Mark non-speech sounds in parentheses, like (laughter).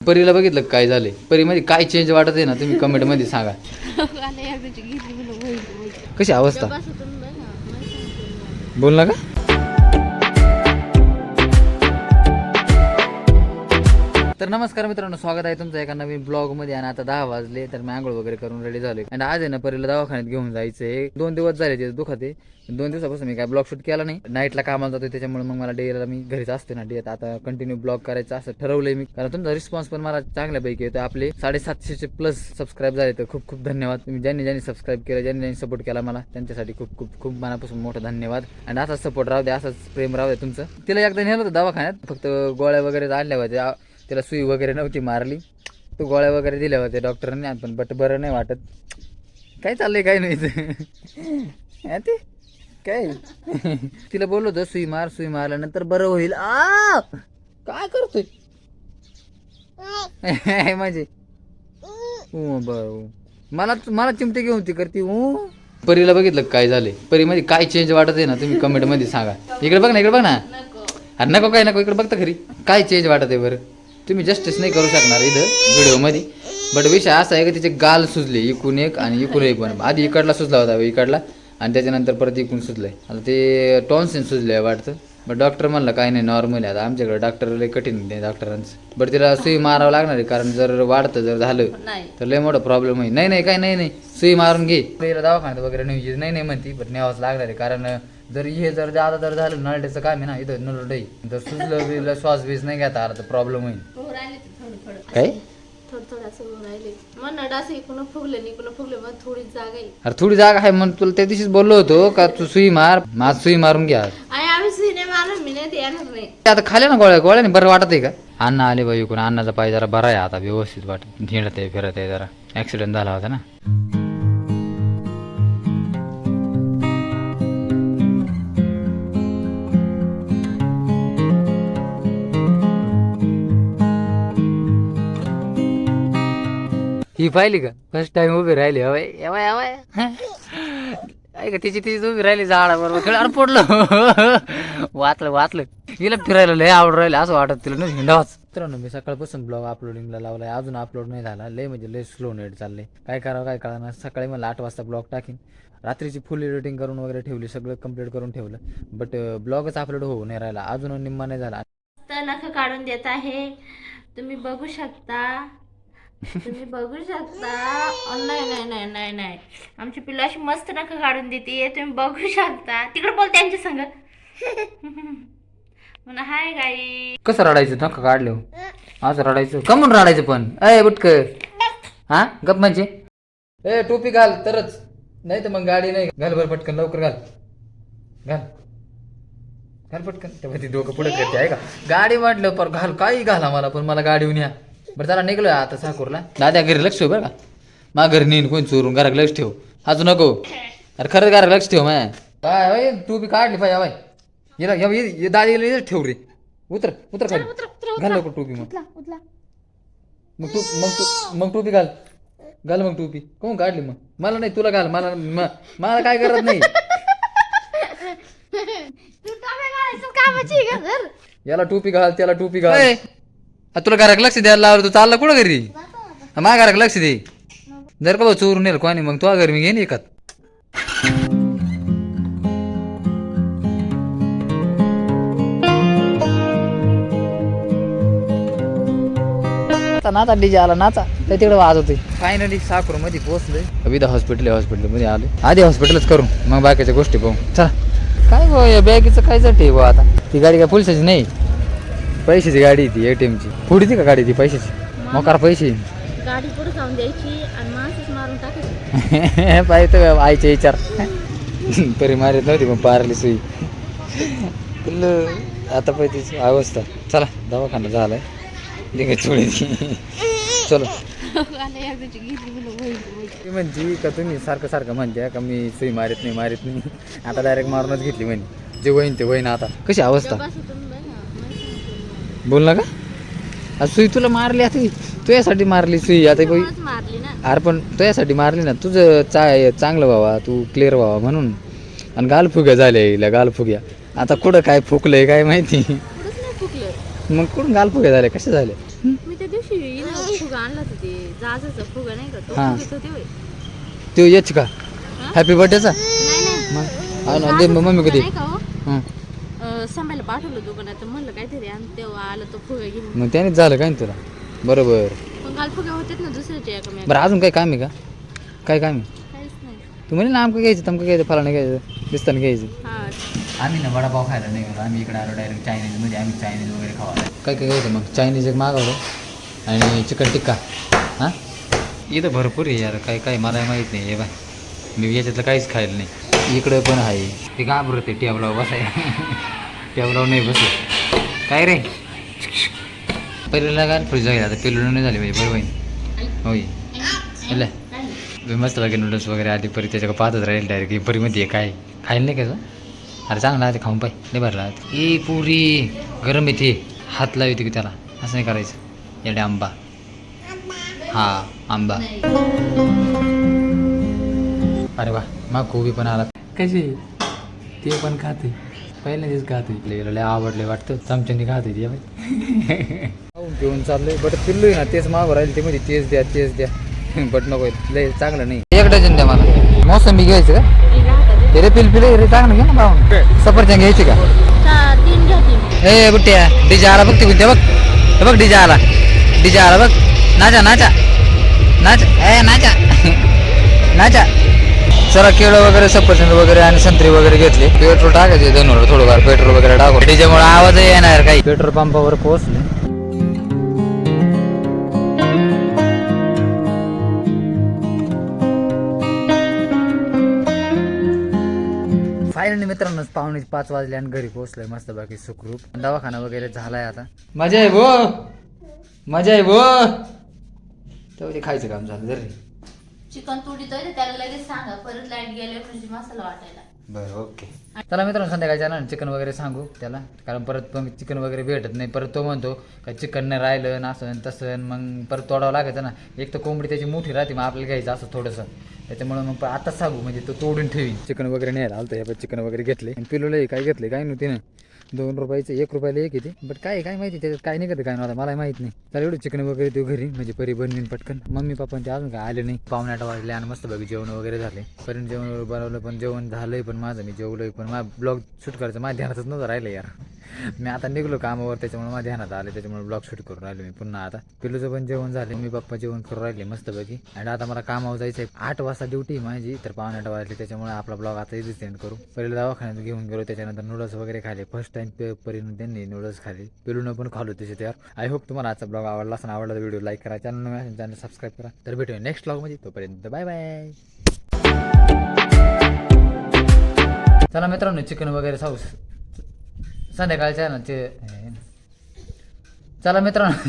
परीला बघितलं काय झाले परीमध्ये काय चेंज वाटत आहे ना तुम्ही कमेंटमध्ये सांगा. (laughs) कशी अवस्था. बोल ना का? तर नमस्कार मित्रांनो स्वागत आहे तुमचं एका नवीन ब्लॉगमध्ये आणि आता दहा वाजले तर मी आंघोळ वगैरे करून रेडी झाले आणि आज आहे ना परीला दवाखान्यात घेऊन जायचंय. दोन दिवस झाले ते दुखत आहे. दोन दिवसापासून मी काय ब्लॉग शूट केला नाही. नाईटला कामाला जातोय त्याच्यामुळे मग मला डेला मी घरीच असते ना डेत आता कंटिन्यू ब्लॉग करायचं असं ठरवलंय मी. कारण तुमचा रिस्पॉन्स पण मला चांगल्यापैकी येतो आपले साडेसातशेचे प्लस सबस्क्राईब झाले तर खूप खूप धन्यवाद. तुम्ही ज्यांनी ज्यांनी सबस्क्राईब केलं ज्यांनी ज्यांनी सपोर्ट केला मला त्यांच्यासाठी खूप खूप खूप मनापासून मोठा धन्यवाद. आणि असाच सपोर्ट राहू द्या असाच प्रेम राहू द्या तुमचं. तिला एकदा नेलं होतं दवाखान्यात फक्त गोळ्या वगैरे आणल्या होत्या. तिला सुई वगैरे नव्हती मारली. तो गोळ्या वगैरे दिल्या होत्या डॉक्टरांनी पण बट बरं नाही वाटत. काय चाललंय काय नाही ते? काय? तिला बोललो होतो सुई मार सुई मारल्यानंतर बरं होईल. आ! काय करतोय? (laughs) माझे. बर मला मला चिमटे घेऊन ती करते ऊ. परीला बघितलं काय झाले परीमध्ये काय चेंज वाटत आहे ना तुम्ही कमेंटमध्ये सांगा. इकडे बघ ना इकडे बघ ना. अरे नको काय नको इकडे बघता खरी. काय चेंज वाटत आहे बरं? तुम्ही जस्टिस नाही करू शकणार इथं व्हिडिओमध्ये. बट विषय असा आहे की तिचे गाल सुजले इकून एक आणि इकून एक पण. आधी इकडला सुजला होता इकडला. आणि त्याच्यानंतर परत इकून सुजलाय. आता ते टॉन्सिन सुजले वाटतं. बट डॉक्टर म्हणलं काय नाही नॉर्मल आहे. आता आमच्याकडे डॉक्टर लय कठीण आहे डॉक्टरांचं बट तिला सुई मारावं लागणार आहे कारण जर वाढतं जर झालं नाही. तर लय मोठा प्रॉब्लेम होईल. नाही नाही काय नाही नाही. सुई मारून घे. तिला दवाखान्यात वगैरे नाही नाही नाही म्हणती पण न्यावंच लागणार आहे. कारण जर हे जर जादा जर झालं नळड्याचं काम आहे ना इथं नळडई जर सुजलं बिजलं श्वास बीस नाही घेता आला तर प्रॉब्लेम होईल. हो राहिले ते थोडं थोडं. काय? थोडं थोडं असं होऊन राहिले. मग नड असं इकडून फुगलं आणि इकडून फुगलं मग थोडी जागा आहे. अरे थोडी जागा आहे म्हणून तुला त्या दिवशीच बोललो होतो का तू सुई मार माझ सुई मारून घ्या आणि आम्ही सिने मारलं मी नाही ते येणार नाही. आता खाल्या ना गोळ्या गोळ्याने बरं वाटत आहे का? अण्णा आले बाई इकडून अण्णाचा पाय जरा बरा आहे आता व्यवस्थित वाटत. हिंडत आहे फिरत आहे जरा. ऍक्सिडेंट झाला होता ना. ही पाहिली का? फर्स्ट टाइम उभी राहिली. हवाय हवाय हवाय (laughs) ऐका तिची तिची उभी राहिली झाडाबरोबर. खेळ अरे पडलं. (laughs) वाचलं वाचलं. हिला फिरायला लय आवड राहिलं असं वाटत तिला. नाही हिंडावाच मित्रांनो मी सकाळपासून ब्लॉग अपलोडिंगला लावलाय. अजून अपलोड नाही झाला. लय म्हणजे लय स्लो नेट चाललंय. काय करावं काय कळणार सकाळी मला आठ वाजता ब्लॉग टाकीन. रात्रीची फुल एडिटिंग करून वगैरे ठेवली सगळं कंप्लीट करून ठेवलं. बट ब्लॉगच अपलोड होऊ नाही राहिला. अजून निम्मा नाही झाला. तर नख काढून देत आहे. तुम्ही बघू शकता. तुम्ही बघू शकता. नाही नाही नाही नाही नाही. आमची पिल्ला अशी मस्त नख काढून देते. तुम्ही बघू शकता. तिकडे बोल त्यांच्या संग. (laughs) म्हणा हाय गाई. कसं रडायचं? नका काढलं असं रडायचं. कमून रडायचं पण. अय बुटक. हा? गप म्हणजे? ए टोपी घाल तरच. नाही तर मग गाडी नाही. घाल बरं पटकन लवकर घाल. घाल. घाल पटकन. तेव्हा ती डोकं पुढे करते आहे का? गाडी वाटलं पर घाल काही घाला मला पण मला गाडी येऊन या. बरं चला निघलोय आता साकूरला दाद्या घरी लक्ष ठेव बरं का. मा घरी नेईन कोण चोरून घरात लक्ष ठेव. अजून नको. अरे खरंच घरात लक्ष ठेव माय. काय बाई टोपी काढली पाहिजे बाई येला या बाई, ये दादी इथं ठेव रे. उतर उतर खाली. घाल लवकर टोपी मग. मग तू मग तू मग टोपी घाल. घाल मग टोपी. कोण काढली मग? मला नाही तुला घाल. मला म- मला काय करत नाही. तू टाका घालायचं कामाची का घर याला टोपी घाल त्याला टोपी घाल. तुला घरात लक्ष द्यायला लावलं तू चालला कुठं घरी? माझ्या घरात लक्ष दे. जर का भाऊ चोरून येईल कोणी मग तुझ्या घरी मी घेईन एकात नाचा डीजे आला नाचा. तर तिकडे वाजवतोय फायनली साकूरमध्ये पोहोचलोय. विधा हॉस्पिटल हॉस्पिटलमध्ये आलोय. आधी हॉस्पिटलच करू. मग बाकीच्या गोष्टी पाहू. चला. काय भाऊ या बॅगीचं काय आहे भाऊ आता? ती गाडी काय पोलिसाची नाही? पैशाची गाडी ती ATM ची. पुढे ती का गाडी ती पैशाची? मोकार पैसे. गाडी पुढे जाऊन द्यायची आणि माणसंच मारून टाकायची. (laughs) पाहिजे आईचे विचार. तरी मारित नव्हती पण पारली सुई. पिल्लू आता पाहिजे अवस्था. चला दवाखाना झालाय. लिंग चोळी चलो. (laughs) ती म्हणती का तुम्ही सारखं सारखं म्हणते का मी सुई मारित नाही मारित नाही. आता डायरेक्ट मारूनच घेतली म्हणे. जे वहीन ते वहीन आता. कशी अवस्था बस तुम्ही बघा मला सांगते. बोल ना का? सुई तुला मारली आता तुझ्यासाठी मारली सुई आता बाई. मारली ना. अरे पण तुझ्यासाठी मारली ना. तुझं चा चांगलं व्हावा तू क्लिअर व्हावा म्हणून. आणि गालफुग्या झाल्या हिला गालफुग्या आता कुठं काय फुकलंय काय माहिती? मग कुठून गालफुग्या झाल्या? कशा झाल्या? मी त्या दिवशी फुगा आणला होता ते. जाजाचा फुगा नाही का? तो. तो याची का? हॅपी बर्थडेचा मग? मम्मी कधी. सांभायला पाठवलं दुकानात. तर म्हणलं काहीतरी आणि तेव्हा आलं तो फुगा घेऊन. मग त्यानेच झालं काय ना तुला? बरोबर. पण काल फुगे ना दुसऱ्याच्या एका बरं अजून काही काम आहे का? काय काम आहे? काहीच नाही. तू म्हणे ना आमकं घ्यायचं तमकं घ्यायचं फलानं घ्यायचं दिसताना घ्यायचं. हा. आम्ही ना वडापाव खायला नाही गेलो. आम्ही इकडे आलो डायरेक्ट चायनीजमध्ये आम्ही चायनीज वगैरे खावा काय काय घ्यायचं मग? चायनीज एक मागवलं. आणि चिकन टिक्का. हां? इथं भरपूर आहे यार. काय काय मला माहीत नाही. हे बाय मी याच्यातलं काहीच खायला नाही. इकडं पण आहे. ते घाबरत टेबलावर बसाय टेबलावर नाही बसत काय रे? पहिल्याला काय फ्रीज जाईल आता पिलू नाही झाली म्हणजे बरोबर आहे होय इला. मी मस्त लागे नूडल्स वगैरे आधी परी त्याच्या पाहतच राहील डायरेक्ट परीमध्ये काय? खायला नाही का अरे चांगला आहे खाऊन पाय. नाही भरला ए पुरी गरम येते हात लावते की त्याला. असं नाही करायचं. येडे आंबा. हा आंबा. अरे वा मग कोबी पण आला. कशी? ते पण खाते. पहिल्यांदाच खाते लय लय आवडले वाटतं. चमच्याने खाते ते (laughs) खाऊन पिऊन चाललंय. बट पिल्लू ना तेच मागं राहील ते म्हणजे तेच द्या तेच द्या. (laughs) बट नको लय चांगलं नाही. एक डझन द्या मला. मोसंबी घ्यायचं का? ते रे पिल पिल रे चांगलं घे ना पाहून सफरचंद घ्यायची का? तीन घ्या तीन. ए बुट्ट्या डीजे आला बघ ते बघ. हे बघ डीजे आला. डीजे आला बघ. नाचा नाचा. नाच. ए नाचा. (laughs) नाचा. जरा केळं वगैरे सफरचंद वगैरे आणि संत्री वगैरे घेतली. पेट्रोल टाकायचे दोन थोडंफार पेट्रोल वगैरे टाकू त्याच्यामुळे आवाज येणार काही. पेट्रोल पंपावर पोहोचले. फायनली मित्रांनो पाहुणे पाच वाजले आणि घरी पोहोचलोय मस्त बाकी सुखरूप. दवाखाना वगैरे झालाय आता. मजा आहे भो. मजा आहे भो. तेव्हा खायचं काम झालं जरी. चिकन तुडीतोय त्याला लगेच सांगा. परत लाइट गेले म्हणजे मसाला वाटायला. बरं ओके. चला मित्रांनो संध्याकाळच्या ना चिकन वगैरे सांगू त्याला. कारण परत मग चिकन वगैरे भेटत नाही. परत तो म्हणतो का चिकन नाही राहिलं ना असं न तसं मग परत तोडावं लागायचं ना. एक तर कोंबडी त्याची मोठी राहते मग आपल्याला घ्यायचं असं थोडंसं. त्याच्यामुळे मग आता सांगू म्हणजे तो तोडून ठेवी चिकन वगैरे नाही आलं या चिकन वगैरे घेतले. आणि पिलूला काय घेतले काय नव्हती ना दोन रुपयाचं एक रुपयाला एक येते. बट काय काय माहिती त्याच्यात काय नाही निघत काय नव्हतं मला माहीत नाही. तर एवढं चिकन वगैरे देऊ घरी म्हणजे परी बनवीन पटकन. मम्मी पप्पा ते अजून काय आले नाही. पाहुणे आठ वाजले आणि मस्त बघ जेवण वगैरे झाले. पर्यंत जेवण वगैरे बनवलं पण जेवण झालंय पण माझं मी जेवलोय पण माझा ब्लॉग शूट करायचं माझ्या ध्यानातच नव्हतं राहिलं यार. मी आता निघलो कामावर त्याच्यामुळे माझ्या ध्यानात आले त्याच्यामुळे ब्लॉग शूट करून राहिलो मी पुन्हा आता. पिलूचं पण जेवण झाले मी पप्पा जेवण करून राहिले मस्त आणि आता मला कामावर जायचं आहे आठ वाजता ड्युटी माझी तर पावणे आठ वाजले त्याच्यामुळे आपला ब्लॉग आता इथे सेंड करू. पहिले दवाखान्यात घेऊन गेलो त्याच्यानंतर नूडल्स वगैरे खाले. फर्स्ट टाइम परीनं त्यांनी नूडल्स खाली. पिलून पण खालो त्याचे त्यावर आय होप तुम्हाला आजचा ब्लॉग आवडला असं आवडला तर व्हिडिओ लाईक करा चॅनल चॅनल सबस्क्राईब करा. तर भेटूया नेक्स्ट ब्लॉगमध्ये तोपर्यंत बाय बाय चला मित्रांनो चिकन वगैरे साऊस संध्याकाळच्या ना ते चला मित्रांनो.